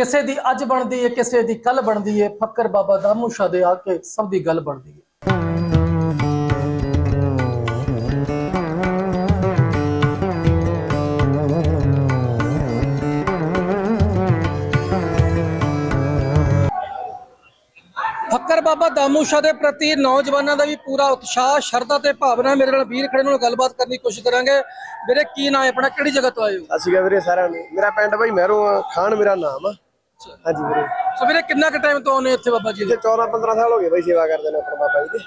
ਕਿਸੇ ਦੀ ਅੱਜ ਬਣਦੀ ਹੈ ਕਿਸੇ ਦੀ ਕੱਲ ਬਣਦੀ ਹੈ ਫੱਕਰ ਬਾਬਾ ਦਾਮੂ ਸ਼ਾਹ ਦੇ ਆ ਕੇ ਸਭ ਦੀ ਗੱਲ ਬਣਦੀ ਹੈ ਫੱਕਰ ਬਾਬਾ ਦਾਮੂ ਸ਼ਾਹ ਦੇ ਪ੍ਰਤੀ ਨੌਜਵਾਨਾਂ ਦਾ ਵੀ ਪੂਰਾ ਉਤਸ਼ਾਹ, ਸ਼ਰਧਾ ਤੇ ਭਾਵਨਾ ਮੇਰੇ ਨਾਲ ਵੀਰ ਖੜੇ ਨਾਲ ਗੱਲਬਾਤ ਕਰਨ ਦੀ ਕੋਸ਼ਿਸ਼ ਕਰਾਂਗੇ। ਵੀਰੇ, ਕੀ ਨਾਂ ਹੈ ਆਪਣਾ? ਕਿਹੜੀ ਜਗ੍ਹਾ ਤੋਂ ਆਏ ਹੋ? ਅਸੀਂ ਕਹਾਂ ਵੀਰੇ ਸਾਰਿਆਂ ਨੂੰ, ਮੇਰਾ ਪਿੰਡ ਭਾਈ ਮਹਿਰੋਂ ਆ, ਖਾਨ ਮੇਰਾ ਨਾਮ ਆ। ਹਾਂਜੀ ਵੀਰੇ। ਸੋ ਵੀਰੇ ਕਿੰਨਾ ਕੁ ਟਾਈਮ ਤੋਂ ਆਉਨੇ ਇੱਥੇ ਬਾਬਾ ਜੀ? ਦੇ ਇੱਥੇ 14 15 ਸਾਲ ਹੋ ਗਏ ਭਾਈ ਸੇਵਾ ਕਰਦੇ ਨੇ ਆਪਣੇ ਬਾਬਾ ਜੀ ਦੀ।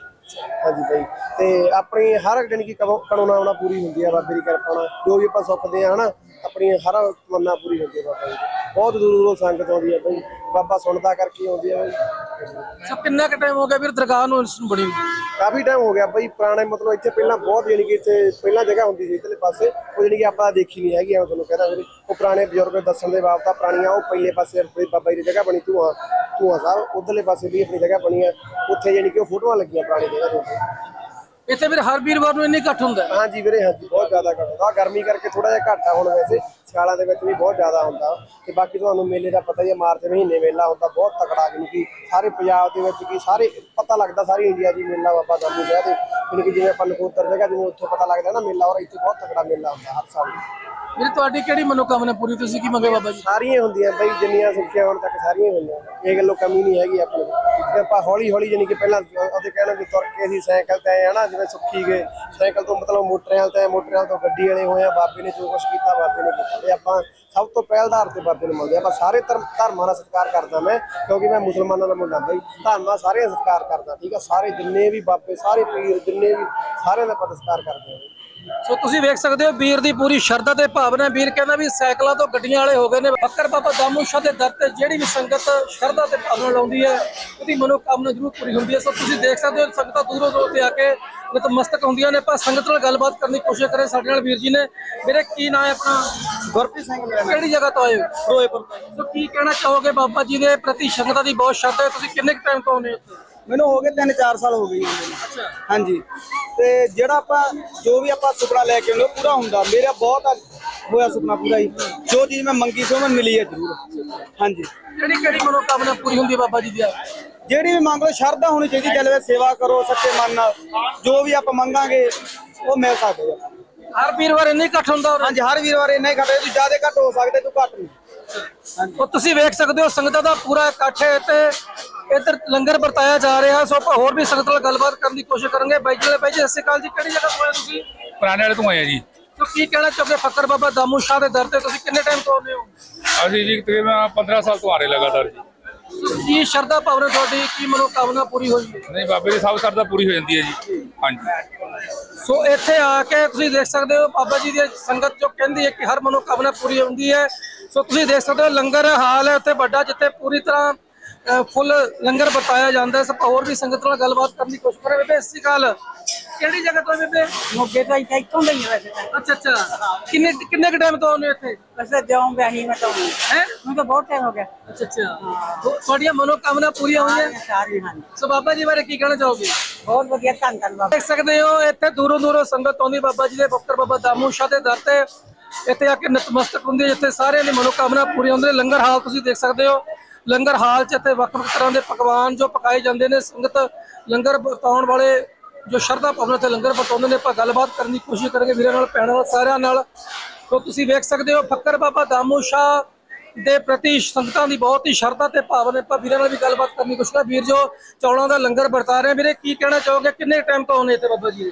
ਹਾਂਜੀ ਭਾਈ ਤੇ ਆਪਣੀ ਹਰ ਜਾਣੀ ਕਿ ਕਣੋਨਾ ਆਉਣਾ ਪੂਰੀ ਹੁੰਦੀ ਆ ਬਾਬੇ ਦੀ ਕਿਰਪਾ ਨਾਲ। ਜੋ ਵੀ ਆਪਾਂ ਸੁੱਖਦੇ ਆ ਹਨਾ ਆਪਣੀ ਹਰ ਤਮੰਨਾ ਪੂਰੀ ਹੁੰਦੀ ਆ ਬਾਬਾ ਜੀ ਦੀ। ਬਹੁਤ ਦੂਰ ਦੂਰੋਂ ਸੰਗਤ ਆਉਂਦੀ ਆ ਭਾਈ ਬਾਬਾ ਸੁਣਦਾ ਕਰਕੇ ਆਉਂਦੀ ਆ ਭਾਈ ਸੋ ਕਿੰਨਾ ਕੁ ਟਾਈਮ ਹੋ ਗਿਆ ਵੀਰ ਦਰਗਾਹ ਨੂੰ ਇਸ ਨੂੰ ਬਣੀ ਨੂੰ? ਕਾਫੀ ਟਾਈਮ ਹੋ ਗਿਆ ਭਾਈ ਪੁਰਾਣੇ ਮਤਲਬ ਇੱਥੇ ਪਹਿਲਾਂ ਬਹੁਤ ਜਾਣੀ ਕਿ ਇੱਥੇ ਪਹਿਲਾਂ ਜਗ੍ਹਾ ਹੁੰਦੀ ਸੀ ਇੱਧਰਲੇ ਪਾਸੇ। ਉਹ ਜਾਣੀ ਕਿ ਆਪਾਂ ਦੇਖੀ ਨਹੀਂ ਹੈਗੀ ਐਵੇਂ ਤੁਹਾਨੂੰ ਕਹਿੰਦਾ ਵੀਰੇ ਉਹ ਪੁਰਾਣੇ ਬਜ਼ੁਰਗ ਦੱਸਣ ਦੇ ਬਾਬਤ ਪੁਰਾਣੀਆਂ ਉਹ ਪਹਿਲੇ ਪਾਸੇ ਆਪਣੀ ਬਾਬਾ ਜੀ ਦੀ ਜਗ੍ਹਾ ਬਣੀ ਧੂਆ ਧੂਆ ਸਾਹਿਬ। ਉਧਰਲੇ ਪਾਸੇ ਵੀ ਆਪਣੀ ਜਗ੍ਹਾ ਬਣੀ ਆ। ਉੱਥੇ ਜਾਣੀ ਕਿ ਉਹ ਫੋਟੋਆਂ ਲੱਗੀਆਂ ਪੁਰਾਣੀ ਜਗ੍ਹਾ ਦੇ ਉੱਤੇ। ਇੱਥੇ ਵੀਰ ਹਰ ਵੀਰਵਾਰ ਨੂੰ ਇੰਨੀ ਘੱਟ ਹੁੰਦਾ। ਹੈ। ਹਾਂਜੀ ਵੀਰੇ, ਹਾਂਜੀ, ਬਹੁਤ ਜ਼ਿਆਦਾ ਘੱਟ ਹੁੰਦਾ। ਗਰਮੀ ਕਰਕੇ ਥੋੜਾ ਜਿਹਾ ਘੱਟ ਆ ਹੁਣ ਵੈਸੇ, ਸਿਆਲਾਂ ਦੇ ਵਿੱਚ ਵੀ ਬਹੁਤ ਜ਼ਿਆਦਾ ਹੁੰਦਾ। ਤੇ ਬਾਕੀ ਤੁਹਾਨੂੰ ਮੇਲੇ ਦਾ ਪਤਾ ਹੀ ਹੈ, ਮਾਰਚ ਮਹੀਨੇ ਮੇਲਾ ਹੁੰਦਾ, ਬਹੁਤ ਤਕੜਾ ਜਿਵੇਂ ਕਿ ਸਾਰੇ ਪੰਜਾਬ ਦੇ ਵਿੱਚ ਕੀ ਸਾਰੇ, ਪਤਾ ਲੱਗਦਾ ਸਾਰੀ ਇੰਡੀਆ ਦੀ ਮੇਲਾ ਬਾਬਾ ਦਾਮੂ ਵਿਆਹ ਦੇ ਜਿਵੇਂ ਕਿ ਜਿਵੇਂ ਆਪਾਂ ਨਕੋਦਰ ਜਗ੍ਹਾ, ਜਿਵੇਂ ਉੱਥੇ ਪਤਾ ਲੱਗਦਾ ਨਾ ਮੇਲਾ ਔਰ ਇੱਥੇ ਬਹੁਤ ਤਕੜਾ ਮੇਲਾ ਹੁੰਦਾ ਹਰ ਸਾਲ। ਵੀਰ, ਤੁਹਾਡੀ ਕਿਹੜੀ ਮਨੋਕਾਮਨਾ ਪੂਰੀ ਤੁਸੀਂ ਕੀ ਮੰਗੇ ਬਾਬਾ ਜੀ? ਸਾਰੀਆਂ ਹੁੰਦੀਆਂ ਬਈ, ਜਿੰਨੀਆਂ ਸੁੱਖੀਆਂ ਹੁਣ ਤੱਕ ਸਾਰੀਆਂ ਹੀ ਹੋਈਆਂ। ਇਹ ਗੱਲੋਂ ਕਮੀ ਨਹੀਂ ਹੈਗੀ ਆਪਣੇ ਤੇ ਆਪਾਂ ਹੌਲੀ ਹੌਲੀ ਜਾਨੀ ਕਿ ਪਹਿਲਾਂ ਉਹਦੇ ਕਹਿਣਾ ਵੀ ਤੁਰ ਕੇ ਅਸੀਂ ਸਾਈਕਲ ਤੇ ਆਏ, ਹਨਾ, ਜਿਵੇਂ ਸੁੱਖੀ ਗਏ। ਸਾਈਕਲ ਤੋਂ ਮਤਲਬ ਮੋਟਰਾਂ ਤੇ ਮੋਟਰਾਂ ਤੋਂ ਗੱਡੀ ਵਾਲੇ ਹੋਏ ਆ, ਬਾਬੇ ਨੇ ਜੋ ਕੁਝ ਕੀਤਾ, ਬਾਬੇ ਨੇ ਕੀਤਾ। ਤੇ ਆਪਾਂ ਸਭ ਤੋਂ ਪਹਿਲ ਆਧਾਰ ਤੇ ਬਾਬੇ ਨੂੰ ਮੰਨਦੇ ਆ। ਆਪਾਂ ਸਾਰੇ ਧਰਮ, ਧਰਮਾਂ ਦਾ ਸਤਿਕਾਰ ਕਰਦਾ ਮੈਂ, ਕਿਉਂਕਿ ਮੈਂ ਮੁਸਲਮਾਨਾਂ ਦਾ ਮੁੰਡਾ ਬਈ। ਧਰਮਾਂ ਸਾਰਿਆਂ ਦਾ ਸਤਿਕਾਰ ਕਰਦਾ, ਠੀਕ ਆ? ਸਾਰੇ ਜਿੰਨੇ ਵੀ ਬਾਬੇ, ਸਾਰੇ ਪੀਰ, ਜਿੰਨੇ ਵੀ, ਸਾਰਿਆਂ ਦਾ ਆਪਾਂ ਸਤਿਕਾਰ ਕਰਦੇ ਆ ਸੋ ਤੁਸੀਂ ਵੇਖ ਸਕਦੇ ਹੋ ਵੀਰ ਦੀ ਪੂਰੀ ਸ਼ਰਧਾ ਤੇ ਭਾਵਨਾ ਵੀਰ ਕਹਿੰਦਾ ਵੀ ਸਾਈਕਲਾਂ ਤੋਂ ਗੱਡੀਆਂ ਵਾਲੇ ਹੋ ਗਏ ਨੇ। ਫੱਕਰ ਬਾਬਾ ਦਾਮੂ ਸ਼ਾਹ ਦੇ ਦਰ ਤੇ ਜਿਹੜੀ ਵੀ ਸੰਗਤ ਸ਼ਰਧਾ ਤੇ ਭਾਵਨਾ ਲਾਉਂਦੀ ਹੈ ਉਹਦੀ ਮਨੋਕਾਮਨਾ ਜ਼ਰੂਰ ਪੂਰੀ ਹੁੰਦੀ ਹੈ। ਸੋ ਤੁਸੀਂ ਦੇਖ ਸਕਦੇ ਹੋ ਸੰਗਤਾਂ ਦੂਰੋਂ ਦੂਰੋਂ ਤੇ ਆ ਕੇ ਨਤਮਸਤਕ ਹੁੰਦੀਆਂ ਨੇ। ਆਪਾਂ ਸੰਗਤ ਨਾਲ ਗੱਲਬਾਤ ਕਰਨ ਦੀ ਕੋਸ਼ਿਸ਼ ਕਰੇ ਸਾਡੇ ਨਾਲ ਵੀਰ ਜੀ ਨੇ। ਵੀਰੇ ਕੀ ਨਾਮ ਹੈ ਆਪਣਾ? ਗੁਰਪ੍ਰੀਤ ਸਿੰਘ ਮੇਰਾ ਕਿਹੜੀ ਜਗ੍ਹਾ ਤੋਂ ਆਏ ਹੋ? ਫਿਰੋਜ਼ਪੁਰ ਸੋ ਕੀ ਕਹਿਣਾ ਚਾਹੋਗੇ ਬਾਬਾ ਜੀ ਦੇ ਪ੍ਰਤੀ? ਸੰਗਤਾਂ ਦੀ ਬਹੁਤ ਸ਼ਰਧਾ ਹੈ। ਤੁਸੀਂ ਕਿੰਨੇ ਟਾਈਮ ਤੋਂ ਆਉਂਦੇ ਹੋ ਮੈਨੂੰ ਹੋ ਗਏ 3-4 ਸਾਲ ਹੋ ਗਏ। ਅੱਛਾ। ਹਾਂਜੀ। ਤੇ ਜਿਹੜਾ ਆਪਾਂ ਜੋ ਵੀ ਆਪਾਂ ਸੁਪਨਾ ਲੈ ਕੇ ਆਉਂਦੇ ਉਹ ਪੂਰਾ ਹੁੰਦਾ। ਮੇਰਾ ਬਹੁਤ ਹੋਇਆ ਸੁਪਨਾ ਪੂਰਾ ਹੀ ਜੋ ਚੀਜ਼ ਮੈਂ ਮੰਗੀ ਸੀ ਉਹ ਮੈਨੂੰ ਮਿਲੀ ਹੈ ਜ਼ਰੂਰ। ਹਾਂਜੀ। ਕਿਹੜੀ ਕਿਹੜੀ ਮਨੋਕਾਮਨਾ ਪੂਰੀ ਹੁੰਦੀ ਹੈ ਬਾਬਾ ਜੀ ਦੀ ਜਿਹੜੀ ਵੀ ਮੰਗ ਲਓ ਸ਼ਰਧਾ ਹੋਣੀ ਚਾਹੀਦੀ ਦਿਲ ਵਿੱਚ ਸੇਵਾ ਕਰੋ ਸੱਚੇ ਮਨ ਨਾਲ। ਜੋ ਵੀ ਆਪਾਂ ਮੰਗਾਂਗੇ ਉਹ ਮਿਲ ਸਕਦਾ। ਹਰ ਵੀਰਵਾਰ ਇੰਨੀ ਇਕੱਠ ਹੁੰਦਾ? ਹਾਂਜੀ ਹਰ ਵੀਰਵਾਰ ਇੰਨਾ ਹੀ ਘਟੇ ਜ਼ਿਆਦਾ ਘੱਟ ਹੋ ਸਕਦੇ ਤੂੰ ਘੱਟ ਨਹੀਂ। ਉਹ ਤੁਸੀਂ ਵੇਖ ਸਕਦੇ ਹੋ ਸੰਗਤਾਂ ਦਾ ਪੂਰਾ ਇਕੱਠ ਹੈ ਤੇ ਇੱਧਰ ਲੰਗਰ ਵਰਤਾਇਆ ਜਾ ਰਿਹਾ ਸੋ ਆਪਾਂ ਹੋਰ ਵੀ ਸੰਗਤ ਨਾਲ ਗੱਲਬਾਤ ਕਰਨ ਦੀ ਕੋਸ਼ਿਸ਼ ਕਰਾਂਗੇ। ਬਾਈ ਜੀ ਬਾਈ ਜੀ ਸਤਿ ਸ਼੍ਰੀ ਅਕਾਲ ਜੀ। ਕਿਹੜੀ ਜਗ੍ਹਾ ਤੋਂ ਆਏ ਤੁਸੀਂ? ਪੁਰਾਣੇ ਵਾਲੇ ਤੋਂ ਆਏ ਆ ਜੀ। ਸੋ ਕੀ ਕਹਿਣਾ ਚਾਹੋਗੇ ਫਕਰ ਬਾਬਾ ਦਾਮੂ ਸ਼ਾਹ ਦੇ ਦਰ ਤੇ? ਤੁਸੀਂ ਕਿੰਨੇ ਟਾਈਮ ਤੋਂ ਆਉਂਦੇ ਹੋ? ਅਸੀਂ ਜੀ ਤਕਰੀਬਨ 15 ਸਾਲ ਤੋਂ ਆ ਰਹੇ ਲਗਾਤਾਰ ਜੀ। ਕੀ ਸ਼ਰਧਾ ਭਾਵਨਾ ਤੁਹਾਡੀ ਕੀ ਮਨੋਕਾਮਨਾ ਪੂਰੀ ਹੋਈ? ਹੈ ਨਹੀਂ ਬਾਬੇ ਦੀ ਸਭ ਸਰਦਾ ਪੂਰੀ ਹੋ ਜਾਂਦੀ ਹੈ ਜੀ। ਹਾਂਜੀ। ਸੋ ਇੱਥੇ ਆ ਕੇ ਤੁਸੀਂ ਦੇਖ ਸਕਦੇ ਹੋ ਬਾਬਾ ਜੀ ਦੀ ਸੰਗਤ ਜੋ ਕਹਿੰਦੀ ਹੈ ਕਿ ਹਰ ਮਨੋਕਾਮਨਾ ਪੂਰੀ ਹੁੰਦੀ ਹੈ। ਸੋ ਤੁਸੀਂ ਦੇਖ ਸਕਦੇ ਹੋ ਲੰਗਰ ਹਾਲ ਹੈ ਉੱਥੇ ਵੱਡਾ ਜਿੱਥੇ ਪੂਰੀ ਤਰ੍ਹਾਂ ਅ, ਫੁੱਲ ਲੰਗਰ ਵਰਤਾਇਆ ਜਾਂਦਾ ਹੈ। ਸਭ ਹੋਰ ਵੀ ਸੰਗਤ ਨਾਲ ਗੱਲਬਾਤ ਕਰਨ ਦੀ ਕੋਸ਼ਿਸ਼ ਕਰੇ ਬੇਬੇ ਸਤਿ ਸ਼੍ਰੀ ਅਕਾਲ ਕਿਹੜੀ ਜਗ੍ਹਾ ਤੋਂ ਬੇਬੇ ਮੋਗੇ ਤੋਂ ਇੱਥੇ ਇੱਥੋਂ ਲਈ ਵੈਸੇ ਤਾਂ। ਅੱਛਾ ਅੱਛਾ। ਕਿੰਨੇ ਕਿੰਨੇ ਕ ਟਾਈਮ ਤੋਂ ਆਉਂਦੇ ਹੋ ਇੱਥੇ? ਵੈਸੇ ਜਿਉਂ ਵਿਆਹੀ ਮੈਂ ਤਾਂ ਹੂੰ। ਮੈਨੂੰ ਤਾਂ ਬਹੁਤ ਟਾਈਮ ਹੋ ਗਿਆ। ਅੱਛਾ ਅੱਛਾ। ਤੁ- ਤੁਹਾਡੀਆਂ ਮਨੋਕਾਮਨਾ ਪੂਰੀਆਂ ਹੋਈਆਂ? ਸਾਰੀ ਹਾਂ ਸੋ ਬਾਬਾ ਜੀ ਬਾਰੇ ਕੀ ਕਹਿਣਾ ਚਾਹੋਗੇ? ਬਹੁਤ ਵਧੀਆ ਧੰਨ ਧੰਨ ਬਾਬਾ। ਦੇਖ ਸਕਦੇ ਹੋ ਇੱਥੇ ਦੂਰੋਂ ਦੂਰੋਂ ਸੰਗਤ ਆਉਂਦੀ ਬਾਬਾ ਜੀ ਦੇ ਬਖਤਰ ਬਾਬਾ ਦਾਮੂ ਸ਼ਾਹ ਦੇ ਦਰ ਤੇ। ਇੱਥੇ ਆ ਕੇ ਨਤਮਸਤਕ ਹੁੰਦੀ ਹੈ ਜਿੱਥੇ ਸਾਰਿਆਂ ਦੀ ਮਨੋਕਾਮਨਾ ਪੂਰੀ ਹੁੰਦੀ ਹੈ। ਲੰਗਰ ਹਾਲ ਤੁਸੀਂ ਦੇਖ ਸਕਦੇ ਹੋ। ਲੰਗਰ ਹਾਲ 'ਚ ਇੱਥੇ ਵੱਖ ਵੱਖ ਤਰ੍ਹਾਂ ਦੇ ਪਕਵਾਨ ਜੋ ਪਕਾਏ ਜਾਂਦੇ ਨੇ ਸੰਗਤ ਲੰਗਰ ਵਰਤਾਉਣ ਵਾਲੇ ਜੋ ਸ਼ਰਧਾ ਭਾਵਨਾ ਤੇ ਲੰਗਰ ਵਰਤਾਉਂਦੇ ਨੇ, ਆਪਾਂ ਗੱਲਬਾਤ ਕਰਨ ਦੀ ਕੋਸ਼ਿਸ਼ ਕਰਾਂਗੇ ਵੀਰਾਂ ਨਾਲ, ਭੈਣਾਂ ਨਾਲ, ਸਾਰਿਆਂ ਨਾਲ। ਸੋ ਤੁਸੀਂ ਵੇਖ ਸਕਦੇ ਹੋ, ਫੱਕਰ ਬਾਬਾ ਦਾਮੂ ਸ਼ਾਹ ਦੇ ਪ੍ਰਤੀ ਸੰਗਤਾਂ ਦੀ ਬਹੁਤ ਹੀ ਸ਼ਰਧਾ ਤੇ ਭਾਵਨਾ ਆਪਾਂ ਵੀਰਾਂ ਨਾਲ ਵੀ ਗੱਲਬਾਤ ਕਰਨੀ ਦੀ ਕੋਸ਼ਿਸ਼ ਕਰਾਂ ਵੀਰ ਜੋ ਚੌਲਾਂ ਦਾ ਲੰਗਰ ਵਰਤਾ ਰਹੇ ਵੀਰੇ, ਕੀ ਕਹਿਣਾ ਚਾਹੋਗੇ? ਕਿੰਨੇ ਟਾਈਮ ਤੋਂ ਆਉਣੇ ਇੱਥੇ ਬਾਬਾ ਜੀ?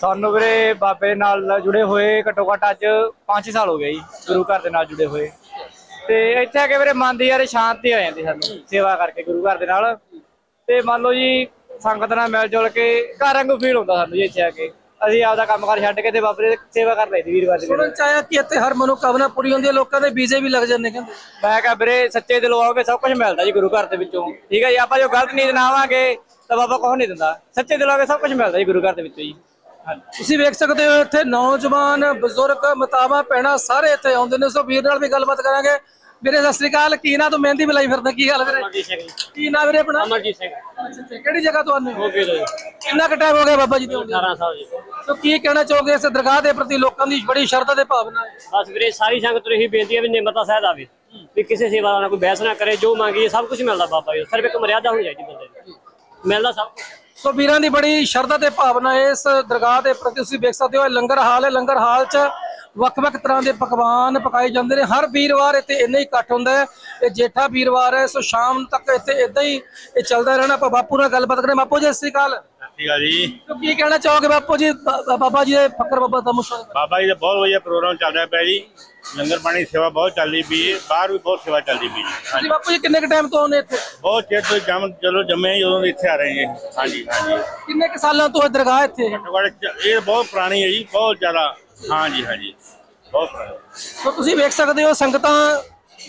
ਸਾਨੂੰ ਵੀਰੇ ਬਾਬੇ ਨਾਲ ਜੁੜੇ ਹੋਏ ਘੱਟੋ ਘੱਟ ਅੱਜ 5 ਸਾਲ ਹੋ ਗਏ ਜੀ, ਗੁਰੂ ਘਰ ਦੇ ਨਾਲ ਜੁੜੇ ਹੋਏ। ਤੇ ਇੱਥੇ ਆ ਕੇ ਵੀਰੇ ਮਨ ਦੀ ਯਾਰ ਸ਼ਾਂਤੀ ਹੋ ਜਾਂਦੀ ਸਾਨੂੰ, ਸੇਵਾ ਕਰਕੇ ਗੁਰੂ ਘਰ ਦੇ ਨਾਲ। ਤੇ ਮੰਨ ਲਓ ਜੀ ਸੰਗਤ ਨਾਲ ਮਿਲ ਜੁਲ ਕੇ ਘਰ ਵਾਂਗੂ ਫੀਲ ਹੁੰਦਾ ਸਾਨੂੰ ਜੀ ਇੱਥੇ ਆ ਕੇ। ਅਸੀਂ ਆਪਦਾ ਕੰਮ ਕਾਰ ਛੱਡ ਕੇ ਤੇ ਬਾਬੇ ਦੀ ਸੇਵਾ ਕਰ ਲਈ ਦੀ ਵੀਰਵਾਰ ਦੀ ਸੁਣਨ ਚ ਆਇਆ ਕਿ ਇੱਥੇ ਹਰ ਮਨੋਕਾਮਨਾ ਪੂਰੀ ਹੁੰਦੀ ਹੈ ਲੋਕਾਂ ਦੇ ਵੀਜ਼ੇ ਵੀ ਲੱਗ ਜਾਂਦੇ ਕਹਿੰਦੇ। ਮੈਂ ਕਿਹਾ ਵੀਰੇ ਸੱਚੇ ਦਿਲੋਂ ਆਓਗੇ ਸਭ ਕੁਝ ਮਿਲਦਾ ਜੀ ਗੁਰੂ ਘਰ ਦੇ ਵਿੱਚੋਂ। ਠੀਕ ਹੈ ਜੀ ਆਪਾਂ ਜੋ ਗਲਤ ਨੀਤ ਨਾ ਆਵਾਂਗੇ ਤਾਂ ਬਾਬਾ ਕੁਛ ਨਹੀਂ ਦਿੰਦਾ। ਸੱਚੇ ਦਿਲੋਂ ਆਓਗੇ ਸਭ ਕੁਝ ਮਿਲਦਾ ਜੀ ਗੁਰੂ ਘਰ ਦੇ ਵਿੱਚੋਂ ਜੀ। ਤੁਸੀਂ ਵੇਖ ਸਕਦੇ ਹੋ ਇੱਥੇ ਨੌਜਵਾਨ ਬਜ਼ੁਰਗ ਮਤਾਵਾ ਪੈਣਾ ਸਾਰੇ ਇੱਥੇ ਆਉਂਦੇ ਨੇ। ਸੋ ਵੀਰ ਨਾਲ ਵੀ ਗੱਲਬਾਤ ਕਰਾਂਗੇ। ਵੀਰੇ ਸਤਿ ਸ੍ਰੀ ਅਕਾਲ। ਕੀ ਨਾ ਤੂੰ? ਮਹਿੰਦੀ ਬੁਲਾਈ ਫਿਰਦਾ ਕੀ ਗੱਲ ਵੀਰੇ? ਕੀ ਨਾ ਵੀਰੇ ਆਪਣਾ? ਅਮਰਜੀਤ ਸਿੰਘ। ਅੱਛਾ, ਅੱਛਾ, ਕਿਹੜੀ ਜਗ੍ਹਾ ਤੋਂ ਹੋ? ਕਿੰਨਾ ਕੁ ਟਾਈਮ ਹੋ ਗਿਆ ਬਾਬਾ ਜੀ ਦੇ ਆਉਂਦੇ 18 ਸਾਲ ਜੀ। ਸੋ ਕੀ ਕਹਿਣਾ ਚਾਹੋਗੇ ਇਸ ਦਰਗਾਹ ਦੇ ਪ੍ਰਤੀ ਲੋਕਾਂ ਦੀ ਬੜੀ ਸ਼ਰਧਾ ਤੇ ਭਾਵਨਾ ਹੈ? ਬਸ ਵੀਰੇ ਸਾਰੀ ਸੰਗਤ ਨੂੰ ਇਹੀ ਬੇਨਤੀ ਹੈ ਵੀ ਨਿਮਰਤਾ ਸਹਿਤ ਆਵੇ ਵੀ ਕਿਸੇ ਸੇਵਾ ਨਾਲ ਕੋਈ ਬਹਿਸ ਨਾ ਕਰੇ ਜੋ ਮੰਗੀਏ ਸਭ ਕੁਝ ਮਿਲਦਾ ਬਾਬਾ ਜੀ। ਸਿਰਫ ਇੱਕ ਮਰਿਆਦਾ ਹੋਣੀ ਚਾਹੀਦੀ ਬੰਦੇ ਦੀ ਮਿਲਦਾ ਸਭ। ਸੋ ਵੀਰਾਂ ਦੀ ਬੜੀ ਸ਼ਰਧਾ ਤੇ ਭਾਵਨਾ ਹੈ ਇਸ ਦਰਗਾਹ ਦੇ ਪ੍ਰਤੀ। ਤੁਸੀਂ ਵੇਖ ਸਕਦੇ ਹੋ ਇਹ ਲੰਗਰ ਹਾਲ ਹੈ। ਲੰਗਰ ਹਾਲ 'ਚ ਵੱਖ-ਵੱਖ ਤਰ੍ਹਾਂ ਦੇ ਪਕਵਾਨ ਪਕਾਏ ਜਾਂਦੇ ਨੇ। ਹਰ ਵੀਰਵਾਰ ਇੱਥੇ ਇੰਨਾ ਹੀ ਇਕੱਠ ਹੁੰਦਾ ਹੈ। ਇਹ ਜੇਠਾ ਵੀਰਵਾਰ ਹੈ ਸੋ ਸ਼ਾਮ ਤੱਕ ਇੱਥੇ ਇਦਾਂ ਹੀ ਇਹ ਚੱਲਦਾ ਰਹਿਣਾ। ਆਪਾਂ ਬਾਪੂ ਨਾਲ ਗੱਲਬਾਤ ਕਰੇ ਬਾਪੂ ਜੀ ਸਤਿ ਸ਼੍ਰੀ ਅਕਾਲ। ਠੀਕ ਆ ਜੀ। ਕੀ ਕਹਿਣਾ ਚਾਹੋਗੇ ਬਾਪੂ ਜੀ? ਬਾਬਾ ਜੀ ਦੇ ਫਕਰ ਬਾਬਾ ਦਾ ਮੁਸ਼ਕ ਬਾਬਾ ਜੀ ਦਾ ਬਹੁਤ ਵਧੀਆ ਪ੍ਰੋਗਰਾਮ ਚੱਲ ਰਿਹਾ ਪਿਆ ਜੀ। ਲੰਗਰ ਪਾਣੀ ਸੇਵਾ ਬਹੁਤ ਚੱਲਦੀ ਪਈ ਹੈ। ਬਾਹਰ ਵੀ ਬਹੁਤ ਸੇਵਾ ਚੱਲਦੀ ਪਈ ਜੀ ਜੀ ਬਾਪੂ ਜੀ ਕਿੰਨੇ ਕ ਟਾਈਮ ਤੋਂ ਆਉਂਦੇ ਇੱਥੇ? ਬਹੁਤ ਚਿਰ ਤੋਂ ਜੰਮ ਚਲੋ ਜੰਮੇ ਹੀ ਉਦੋਂ ਦੇ ਇੱਥੇ ਆ ਰਹੇ ਜੀ ਹਾਂਜੀ ਹਾਂਜੀ। ਕਿੰਨੇ ਕ ਸਾਲਾਂ ਤੋਂ ਇਹ ਦਰਗਾਹ ਇੱਥੇ? ਹੈ ਇਹ ਬਹੁਤ ਪੁਰਾਣੀ ਹੈ ਜੀ ਬਹੁਤ ਜ਼ਿਆਦਾ। ਹਾਂਜੀ ਹਾਂਜੀ। ਬਹੁਤ ਪੁਰਾਣੀ ਸੋ ਤੁਸੀਂ ਵੇਖ ਸਕਦੇ ਹੋ, ਸੰਗਤਾਂ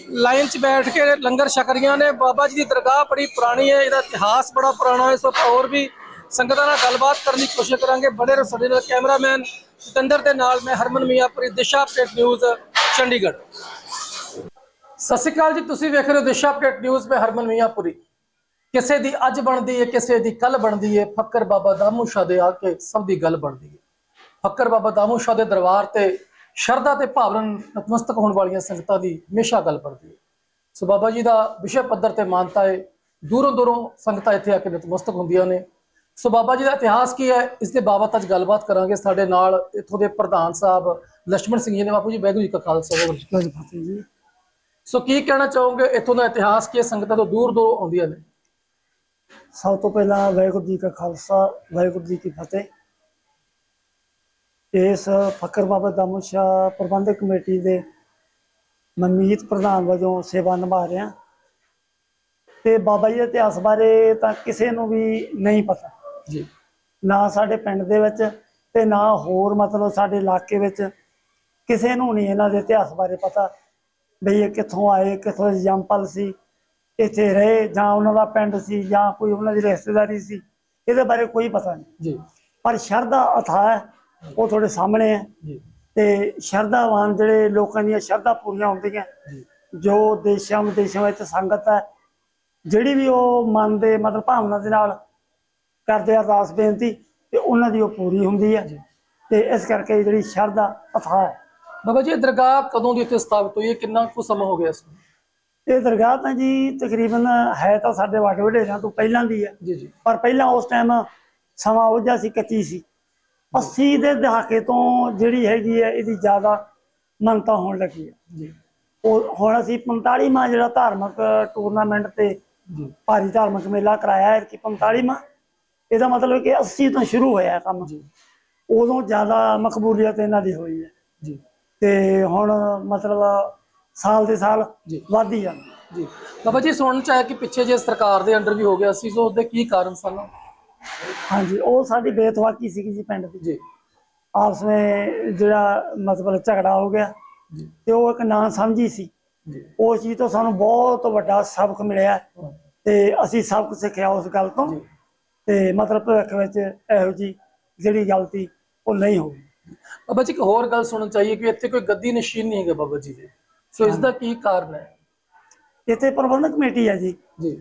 ਲਾਈਨ 'ਚ ਬੈਠ ਕੇ ਲੰਗਰ ਛਕ ਰਹੀਆਂ ਨੇ। ਬਾਬਾ ਜੀ ਦੀ ਦਰਗਾਹ ਬੜੀ ਪੁਰਾਣੀ ਹੈ, ਇਹਦਾ ਇਤਿਹਾਸ ਬੜਾ ਪੁਰਾਣਾ ਹੈ। ਸੋ ਆਪਾਂ ਹੋਰ ਵੀ ਸੰਗਤਾਂ ਨਾਲ ਗੱਲਬਾਤ ਕਰਨ ਦੀ ਕੋਸ਼ਿਸ਼ ਕਰਾਂਗੇ। ਬੜੇ ਰਹੋ ਨਾਲ ਕੈਮਰਾਮੈਨ ਸਤਿੰਦਰ ਦੇ ਨਾਲ, ਮੈਂ ਹਰਮਨ ਮੀਆਂਪੁਰੀ ਦਿਸ਼ਾ ਅਪਡੇਟ ਨਿਊਜ਼, ਚੰਡੀਗੜ੍ਹ। ਸਤਿ ਸ਼੍ਰੀ ਅਕਾਲ ਜੀ, ਤੁਸੀਂ ਵੇਖ ਰਹੇ ਹੋ ਦਿਸ਼ਾ ਅਪਡੇਟ ਨਿਊਜ਼, ਮੈਂ ਹਰਮਨ ਮੀਆਂਪੁਰੀ ਕਿਸੇ ਦੀ ਅੱਜ ਬਣਦੀ ਹੈ, ਕਿਸੇ ਦੀ ਕੱਲ ਬਣਦੀ ਹੈ, ਫੱਕਰ ਬਾਬਾ ਦਾਮੂ ਸ਼ਾਹ ਦੇ ਆ ਕੇ ਸਭ ਦੀ ਗੱਲ ਬਣਦੀ ਹੈ। ਫੱਕਰ ਬਾਬਾ ਦਾਮੂ ਸ਼ਾਹ ਦੇ ਦਰਬਾਰ ਤੇ ਸ਼ਰਧਾ ਤੇ ਭਾਵਨਾ ਨਤਮਸਤਕ ਹੋਣ ਵਾਲੀਆਂ ਸੰਗਤਾਂ ਦੀ ਹਮੇਸ਼ਾ ਗੱਲ ਬਣਦੀ ਹੈ। ਸੋ ਬਾਬਾ ਜੀ ਦਾ ਵਿਸ਼ੇ ਪੱਧਰ ਤੇ ਮਾਨਤਾ ਹੈ ਦੂਰੋਂ ਦੂਰੋਂ ਸੰਗਤਾਂ ਇੱਥੇ ਆ ਕੇ ਨਤਮਸਤਕ ਹੁੰਦੀਆਂ ਨੇ। ਸੋ ਬਾਬਾ ਜੀ ਦਾ ਇਤਿਹਾਸ ਕੀ ਹੈ ਇਸ ਦੇ ਬਾਬਤ ਅੱਜ ਗੱਲਬਾਤ ਕਰਾਂਗੇ। ਸਾਡੇ ਨਾਲ ਇੱਥੋਂ ਦੇ ਪ੍ਰਧਾਨ ਸਾਹਿਬ ਲక్ష్మణ ਸਿੰਘ ਜੀ ਨੇ ਬਾਪੂ ਜੀ ਬੈਗੂ ਜੀ ਦਾ ਖਾਲਸਾ ਵਾਹਿਗੁਰੂ ਜੀ ਸੋ ਕੀ ਕਹਿਣਾ ਚਾਹੋਗੇ ਇੱਥੋਂ ਦਾ ਇਤਿਹਾਸ ਕੀ ਹੈ? ਸੰਗਤਾਂ ਤੋਂ ਦੂਰ ਦੂਰ ਆਉਂਦੀਆਂ ਨੇ। ਸਭ ਤੋਂ ਪਹਿਲਾਂ ਵਾਹਿਗੁਰੂ ਜੀ ਦਾ ਖਾਲਸਾ ਵਾਹਿਗੁਰੂ ਜੀ ਕੀ ਫਤਿਹ। ਇਸ ਫਕਰ ਬਾਬਾ ਦਾਮੂ ਸ਼ਾਹ ਪ੍ਰਬੰਧਕ ਕਮੇਟੀ ਦੇ ਮਨਮੀਤ ਪ੍ਰਧਾਨ ਵਜੋਂ ਸੇਵਾ ਨਿਭਾ ਰਿਹਾ ਤੇ ਬਾਬਾ ਜੀ ਦੇ ਇਤਿਹਾਸ ਬਾਰੇ ਤਾਂ ਕਿਸੇ ਨੂੰ ਵੀ ਨਹੀਂ ਪਤਾ। ਜੀ। ਨਾ ਸਾਡੇ ਪਿੰਡ ਦੇ ਵਿੱਚ ਤੇ ਨਾ ਹੋਰ ਮਤਲਬ ਸਾਡੇ ਇਲਾਕੇ ਵਿੱਚ ਕਿਸੇ ਨੂੰ ਨਹੀਂ ਇਹਨਾਂ ਦੇ ਇਤਿਹਾਸ ਬਾਰੇ ਪਤਾ ਬਈ ਇਹ ਕਿੱਥੋਂ ਆਏ ਕਿੱਥੋਂ ਦੇ ਜੰਮਪਲ ਸੀ ਇੱਥੇ ਰਹੇ ਜਾਂ ਉਹਨਾਂ ਦਾ ਪਿੰਡ ਸੀ ਜਾਂ ਕੋਈ ਉਹਨਾਂ ਦੀ ਰਿਸ਼ਤੇਦਾਰੀ ਸੀ ਇਹਦੇ ਬਾਰੇ ਕੋਈ ਪਤਾ ਨਹੀਂ। ਜੀ। ਪਰ ਸ਼ਰਧਾ ਅਥਾਹ ਹੈ। ਉਹ ਤੁਹਾਡੇ ਸਾਹਮਣੇ ਹੈ। ਤੇ ਸ਼ਰਧਾਵਾਨ ਜਿਹੜੇ ਲੋਕਾਂ ਦੀਆਂ ਸ਼ਰਧਾ ਪੂਰੀਆਂ ਹੁੰਦੀਆਂ ਜੀ। ਦੇਸ਼ਾਂ ਵਿਦੇਸ਼ਾਂ ਵਿੱਚ ਸੰਗਤ ਹੈ ਜਿਹੜੀ ਵੀ ਉਹ ਮਨ ਦੇ ਮਤਲਬ ਭਾਵਨਾ ਦੇ ਨਾਲ ਕਰਦੇ ਅਰਦਾਸ ਬੇਨਤੀ ਤੇ ਉਹਨਾਂ ਦੀ ਉਹ ਪੂਰੀ ਹੁੰਦੀ ਹੈ। ਤੇ ਇਸ ਕਰਕੇ ਜਿਹੜੀ ਸ਼ਰਧਾ ਅਥਾਹ ਹੈ। ਬਾਬਾ ਜੀ ਦਰਗਾਹ ਕਦੋਂ ਦੀ ਇੱਥੇ ਸਥਾਪਿਤ ਹੋਈ ਹੈ? ਕਿੰਨਾ ਕੁ ਸਮਾਂ ਹੋ ਗਿਆ ਇਸ ਨੂੰ? ਇਹ ਦਰਗਾਹ ਤਾਂ ਜੀ ਤਕਰੀਬਨ ਹੈ ਤਾਂ ਸਾਡੇ ਵਾਟੇ ਵਡੇਰਿਆਂ ਤੋਂ ਪਹਿਲਾਂ ਦੀ ਹੈ। ਜੀ ਜੀ। ਪਰ ਪਹਿਲਾਂ ਉਸ ਟਾਈਮ ਸਮਾਂ ਉਹ ਜਿਹਾ ਸੀ ਕੱਚੀ ਸੀ। 80 ਦੇ ਦਹਾਕੇ ਤੋਂ ਜਿਹੜੀ ਹੈਗੀ ਹੈ ਇਹਦੀ ਜ਼ਿਆਦਾ ਮੰਨਤਾ ਹੋਣ ਲੱਗੀ ਹੈ। ਜੀ। ਉਹ ਹੁਣ ਅਸੀਂ 45ਵਾਂ ਜਿਹੜਾ ਧਾਰਮਿਕ ਟੂਰਨਾਮੈਂਟ ਤੇ ਭਾਰੀ ਧਾਰਮਿਕ ਮੇਲਾ ਕਰਾਇਆ ਹੈ ਕਿ 45ਵਾਂ ਇਹਦਾ ਮਤਲਬ ਕਿ 80 ਤੋਂ ਸ਼ੁਰੂ ਹੋਇਆ ਕੰਮ। ਜੀ। ਉਦੋਂ ਜ਼ਿਆਦਾ ਮਕਬੂਲੀਅਤ ਇਹਨਾਂ ਦੀ ਹੋਈ ਹੈ। ਜੀ। ਤੇ ਹੁਣ ਮਤਲਬ ਸਾਲ ਦੇ ਸਾਲ ਜੀ। ਵੱਧ ਹੀ ਜਾਂਦੀ। ਜੀ। ਬਾਬਾ ਜੀ ਸੁਣਨ ਚ ਆਇਆ ਕਿ ਪਿੱਛੇ ਜੇ ਸਰਕਾਰ ਦੇ ਅੰਡਰ ਵੀ ਹੋ ਗਿਆ ਸੀ ਸੋ ਉਹਦੇ ਕੀ ਕਾਰਨ ਸਨ? ਹਾਂਜੀ ਉਹ ਸਾਡੀ ਬੇਤਵਾਕੀ ਸੀਗੀ ਜੀ ਪਿੰਡ ਦੀ। ਜੀ। ਆਪਸ ਵਿੱਚ ਜਿਹੜਾ ਮਤਲਬ ਝਗੜਾ ਹੋ ਗਿਆ ਜੀ। ਤੇ ਉਹ ਇੱਕ ਨਾਂ ਸਮਝੀ ਸੀ। ਜੀ। ਉਸ ਚੀਜ਼ ਤੋਂ ਸਾਨੂੰ ਬਹੁਤ ਵੱਡਾ ਸਬਕ ਮਿਲਿਆ ਤੇ ਅਸੀਂ ਸਬਕ ਸਿੱਖਿਆ ਉਸ ਗੱਲ ਤੋਂ। ਤੇ ਮਤਲਬ ਭਵਿੱਖ ਵਿੱਚ ਇਹੋ ਜੀ ਜਿਹੜੀ ਗਲਤੀ ਉਹ ਨਹੀਂ ਹੋਊਗੀ ਬਾਬਾ ਜੀ ਇੱਕ ਹੋਰ ਗੱਲ ਸੁਣਨ ਚਾਹੀਏ ਕਿ ਇੱਥੇ ਕੋਈ ਗੱਦੀ ਨਸ਼ੀਨ ਨਹੀਂ ਹੈਗਾ ਬਾਬਾ ਜੀ। ਦੇ ਸੋ ਇਸ ਦਾ ਕੀ ਕਾਰਨ ਹੈ? ਇੱਥੇ ਪ੍ਰਬੰਧਕ ਕਮੇਟੀ ਹੈ ਜੀ।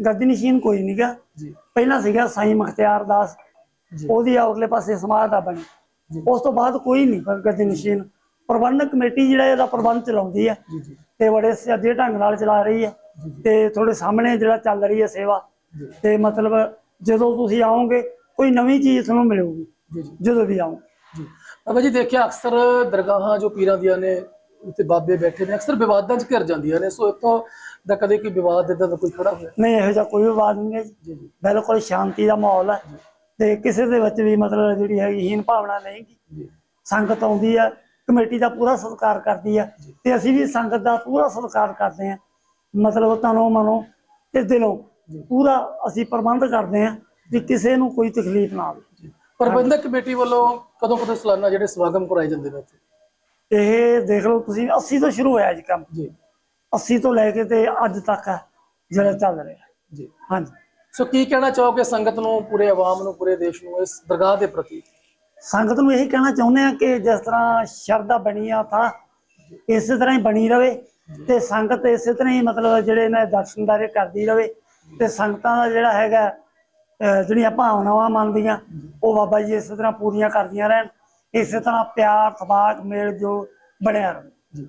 ਗੱਦੀ ਨਸ਼ੀਨ ਕੋਈ ਨਹੀਂਗਾ ਜੀ। ਪਹਿਲਾਂ ਸੀਗਾ ਸਾਈਂ ਮੁਖਤਿਆਰ ਦਾਸ। ਉਹਦੀ ਆਉਰਲੇ ਪਾਸੇ ਸਮਾਜ ਦਾ ਬਣੀ। ਉਸ ਤੋਂ ਬਾਅਦ ਕੋਈ ਨਹੀਂ ਗੱਦੀ ਨਸ਼ੀਨ ਪ੍ਰਬੰਧਕ ਕਮੇਟੀ ਜਿਹੜਾ ਇਹਦਾ ਪ੍ਰਬੰਧ ਚਲਾਉਂਦੀ ਹੈ ਤੇ ਬੜੇ ਸਿਆਦੇ ਢੰਗ ਨਾਲ ਚਲਾ ਰਹੀ ਹੈ ਤੇ ਤੁਹਾਡੇ ਸਾਹਮਣੇ ਜਿਹੜਾ ਚੱਲ ਰਹੀ ਹੈ ਸੇਵਾ। ਤੇ ਮਤਲਬ ਜਦੋਂ ਤੁਸੀਂ ਆਓਗੇ ਕੋਈ ਨਵੀਂ ਚੀਜ਼ ਤੁਹਾਨੂੰ ਮਿਲੂਗੀ। ਜਦੋਂ ਵੀ ਆਓ। ਜੀ। ਬਾਬਾ ਜੀ ਦੇਖਿਆ ਅਕਸਰ ਦਰਗਾਹਾਂ ਜੋ ਪੀਰਾਂ ਦੀਆਂ ਨੇ ਉੱਤੇ ਬਾਬੇ ਬੈਠੇ ਨੇ ਅਕਸਰ ਵਿਵਾਦਾਂ 'ਚ ਘਿਰ ਜਾਂਦੀਆਂ ਨੇ ਸੋ ਇੱਥੋਂ ਦਾ ਕਦੇ ਕੋਈ ਵਿਵਾਦ ਇਦਾਂ ਦਾ ਕੋਈ ਖੜਾ ਹੋਇਆ? ਨਹੀਂ ਇਹੋ ਜਿਹਾ ਕੋਈ ਵਿਵਾਦ ਨਹੀਂ ਹੈ ਜੀ। ਜੀ ਬਿਲਕੁਲ ਸ਼ਾਂਤੀ ਦਾ ਮਾਹੌਲ ਹੈ। ਤੇ ਕਿਸੇ ਦੇ ਵਿੱਚ ਵੀ ਮਤਲਬ ਜਿਹੜੀ ਹੈਗੀ ਹੀਨ ਭਾਵਨਾ ਨਹੀਂ ਜੀ। ਸੰਗਤ ਆਉਂਦੀ ਹੈ ਕਮੇਟੀ ਦਾ ਪੂਰਾ ਸਤਿਕਾਰ ਕਰਦੀ ਹੈ ਤੇ ਅਸੀਂ ਵੀ ਸੰਗਤ ਦਾ ਪੂਰਾ ਸਤਿਕਾਰ ਕਰਦੇ ਹਾਂ। ਮਤਲਬ ਤਨੋਂ ਮਨੋਂ ਤੇ ਦਿਲੋਂ ਪੂਰਾ ਅਸੀਂ ਪ੍ਰਬੰਧ ਕਰਦੇ ਹਾਂ ਵੀ ਕਿਸੇ ਨੂੰ ਕੋਈ ਤਕਲੀਫ ਨਾ ਆਵੇ। ਪ੍ਰਬੰਧਕ ਕਮੇਟੀ ਵੱਲੋਂ ਕਦੋਂ ਕਦੋਂ ਸਾਲਾਨਾ ਜਿਹੜੇ ਸਮਾਗਮ ਕਰਾਏ ਜਾਂਦੇ ਨੇ ਇੱਥੇ? ਇਹ ਦੇਖ ਲਓ ਤੁਸੀਂ 80 ਤੋਂ ਸ਼ੁਰੂ ਹੋਇਆ ਜੀ ਕੰਮ। ਜੀ। 80 ਤੋਂ ਲੈ ਕੇ ਤੇ ਅੱਜ ਤੱਕ ਹੈ ਜਿਹੜਾ ਚੱਲ ਰਿਹਾ। ਜੀ। ਹਾਂਜੀ। ਸੋ ਕੀ ਕਹਿਣਾ ਚਾਹੋਗੇ ਸੰਗਤ ਨੂੰ ਪੂਰੇ ਆਵਾਮ ਨੂੰ ਪੂਰੇ ਦੇਸ਼ ਨੂੰ ਇਸ ਦਰਗਾਹ ਦੇ ਪ੍ਰਤੀ? ਸੰਗਤ ਨੂੰ ਇਹੀ ਕਹਿਣਾ ਚਾਹੁੰਦੇ ਆ ਕਿ ਜਿਸ ਤਰ੍ਹਾਂ ਸ਼ਰਧਾ ਬਣੀ ਆ ਤਾਂ ਇਸੇ ਤਰ੍ਹਾਂ ਹੀ ਬਣੀ ਰਵੇ ਤੇ ਸੰਗਤ ਇਸੇ ਤਰ੍ਹਾਂ ਹੀ ਮਤਲਬ ਜਿਹੜੇ ਨੇ ਦਰਸ਼ਨਦਾਰੇ ਕਰਦੀ ਰਵੇ ਤੇ ਸੰਗਤਾਂ ਦਾ ਜਿਹੜਾ ਹੈਗਾ ਜਿਹੜੀਆਂ ਭਾਵਨਾਵਾਂ ਮੰਨਦੀਆਂ ਉਹ ਬਾਬਾ ਜੀ ਇਸੇ ਤਰ੍ਹਾਂ ਪੂਰੀਆਂ ਕਰਦੀਆਂ ਰਹਿਣ। ਇਸੇ ਤਰ੍ਹਾਂ ਪਿਆਰ ਤਬਾਕ ਮੇਲ ਜੋ ਬਣਿਆ ਰਹੇ। ਜੀ।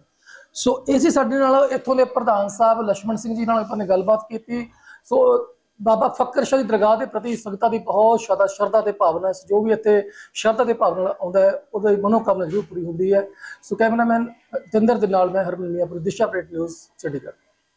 ਸੋ ਇਸੇ ਸਾਡੇ ਨਾਲ ਇੱਥੋਂ ਦੇ ਪ੍ਰਧਾਨ ਸਾਹਿਬ ਲక్ష్మణ ਸਿੰਘ ਜੀ ਨਾਲ ਆਪਾਂ ਨੇ ਗੱਲਬਾਤ ਕੀਤੀ। ਸੋ ਬਾਬਾ ਫੱਕਰ ਸ਼ਾਹ ਦੀ ਦਰਗਾਹ ਦੇ ਪ੍ਰਤੀ ਸੰਗਤਾਂ ਦੀ ਬਹੁਤ ਸ਼ਰਧਾ ਸ਼ਰਧਾ ਤੇ ਭਾਵਨਾ ਹੈ। ਜੋ ਵੀ ਇੱਥੇ ਸ਼ਰਧਾ ਦੇ ਭਾਵਨਾ ਆਉਂਦਾ ਹੈ, ਉਹਦੀ ਮਨੋਕਾਮਨਾ ਜ਼ਰੂਰ ਪੂਰੀ ਹੁੰਦੀ ਹੈ। ਸੋ ਕੈਮਰਾਮੈਨ ਜਤਿੰਦਰ ਦੇ ਨਾਲ ਮੈਂ ਹਰਮਨੀਆ ਮੀਆਂਪੁਰ ਦਿਸ਼ਾ ਪ੍ਰੇਟ ਨਿਊਜ਼, ਚੰਡੀਗੜ੍ਹ।